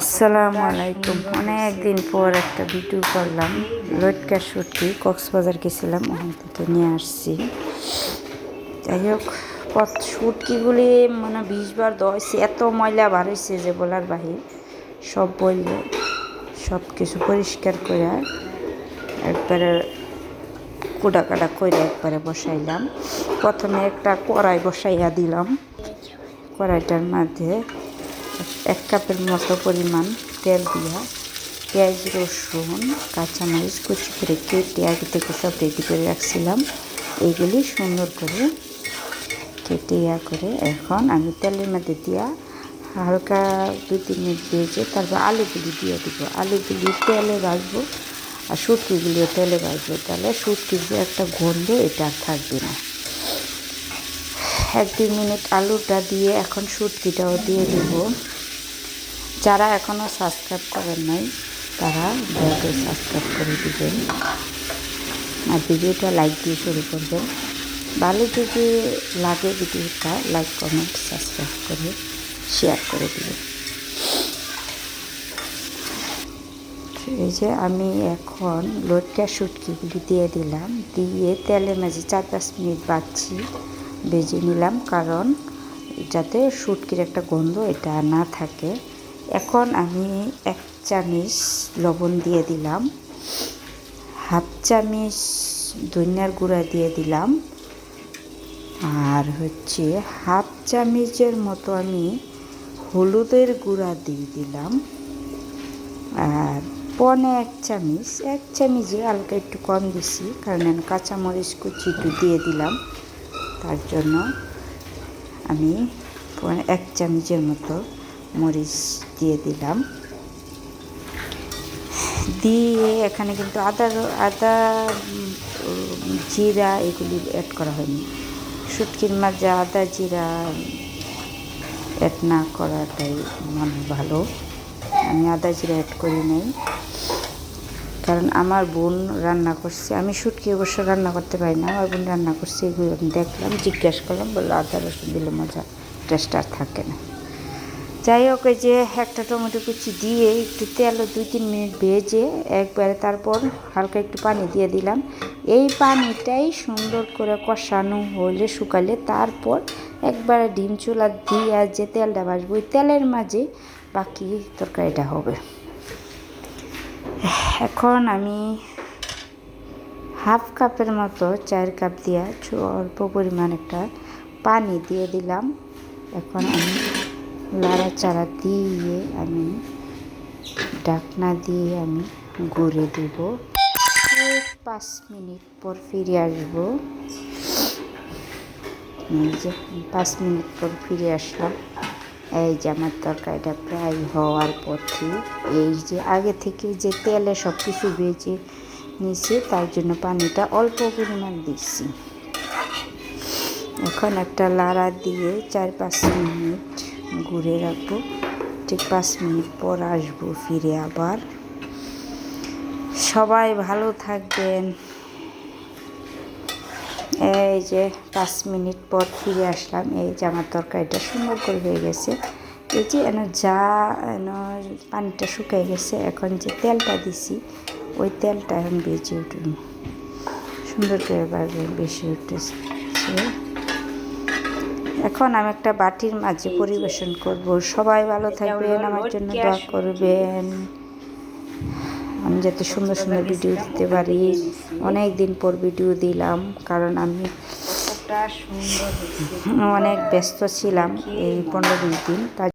আসসালামু আলাইকুম। অনেক দিন পর একটা ভিডিও করলাম। লটকা শুটকি কক্সবাজার গেছিলাম, ওখান থেকে নিয়ে আসছি। যাই হোক, পথ শুটকিগুলি মানে বিশ বার দইছে এত ময়লা বার হয়েছে যে বলার বাহির। সব বললে সব কিছু পরিষ্কার করে একবারে কুড়া কাটা করে একবারে বসাইলাম। প্রথমে একটা কড়াই বসাইয়া দিলাম। কড়াইটার মধ্যে এক কাপের মতো পরিমাণ তেল দিয়া পেঁয়াজ, রসুন, কাঁচামরিচ কুচি করে কেটে আগে থেকে সব রেডি করে রাখছিলাম। এইগুলি সুন্দর করে কেটে ইয়া করে এখন আমি তেলের মধ্যে দিয়া হালকা দু তিন মিনিট ভেজে তারপর আলুগুলি দিয়ে দিব। আলুগুলি তেলে ভাজবো আর শুটকিগুলিও তেলে ভাজবো। তাহলে শুটকির যে একটা গন্ধ এটা আর থাকবে না। এক দুই মিনিট আলুটা দিয়ে এখন সুটকিটাও দিয়ে দিব। যারা এখনও সাবস্ক্রাইব করেন নাই, তারা দয়া করে সাবস্ক্রাইব করে দিবেন। আর ভিডিওটা লাইক দিয়ে শুরু করবেন। ভালো যদি লাগে ভিডিওটা লাইক কমেন্ট সাবস্ক্রাইব করে শেয়ার করে দিবেন। এই যে আমি এখন লটকা শুটকিগুলি দিয়ে দিলাম, দিয়ে তেলে মাঝে চার পাঁচ মিনিট বাচ্ছি, ভেজে নিলাম, কারণ যাতে শুটকির একটা গন্ধ এটা না থাকে। এখন আমি এক চামচ লবণ দিয়ে দিলাম। হাফ চামচ ধনিয়ার গুঁড়া দিয়ে দিলাম। আর হচ্ছে হাফ চামিচের মতো আমি হলুদের গুঁড়া দিয়ে দিলাম। আর পনে এক চামিচ, এক চামিচে হালকা একটু কম দিছি, কারণ আমি কাঁচামরিচ কুচি একটু দিয়ে দিলাম। তার জন্য আমি এক চামিচের মতো মরিচ দিয়ে দিলাম। দিয়ে এখানে কিন্তু আদা আদা, জিরা এগুলি অ্যাড করা হয়নি। শুটকির মাঝে আদা, জিরা অ্যাড না করাটাই মনে ভালো। আমি আদা, জিরা অ্যাড করি নাই। কারণ আমার বোন রান্না করছে। আমি শুটকি অবশ্য রান্না করতে পারি না। আমার বোন রান্না করছে এগুলো আমি দেখলাম, জিজ্ঞাসা করলাম, বলল আদা, রসুন দিলে মজা টেস্ট আর থাকে না। যাই হোক, এই যে একটা টমেটো কুচি দিয়ে একটু তেলও দুই তিন মিনিট ভেজে একবারে তারপর হালকা একটু পানি দিয়ে দিলাম। এই পানিটাই সুন্দর করে কষানো হলে শুকালে তারপর একবারে ডিম চুলা দিয়ে যে তেলটা ভাজবো, ওই তেলের মাঝে বাকি তরকারিটা হবে। এখন আমি হাফ কাপের মতো চার কাপ দিয়া অল্প পরিমাণ একটা পানি দিয়ে দিলাম। এখন আমি লাড়াচাড়া দিয়ে আমি ঢাকনা দিয়ে আমি গড়ে দেব। পাঁচ মিনিট পর ফিরে আসব। যে, পাঁচ মিনিট পর ফিরে আসলাম। এই যে আমার তরকারিটা প্রায় হওয়ার পথে। এই যে আগে থেকে যে তেলে সব কিছু ভেজে নিয়েছি, তার জন্য পানিটা অল্প পরিমাণ দিচ্ছি এখন একটা লাড়া দিয়ে চার পাঁচ মিনিট ঘুরে রাখব। ঠিক পাঁচ মিনিট পর আসব ফিরে আবার। সবাই ভালো থাকবেন। এই যে পাঁচ মিনিট পর ফিরে আসলাম। এই যে আমার তরকারিটা সুন্দর করে হয়ে গেছে। এই যে এন যা এন পানিটা শুকিয়ে গেছে, এখন যে তেলটা দিছি, ওই তেলটা এখন বেঁচে উঠুন। সুন্দর করে বেশি উঠেছে। এখন আমি একটা বাটির মাঝে পরিবেশন করব। সবাই ভালো থাকবেন আমার জন্য দোয়া করবেন। আমি যাতে সুন্দর সুন্দর ভিডিও দিতে পারি। অনেক দিন পর ভিডিও দিলাম কারণ আমি অনেক ব্যস্ত ছিলাম এই পনেরো দিন দিন তার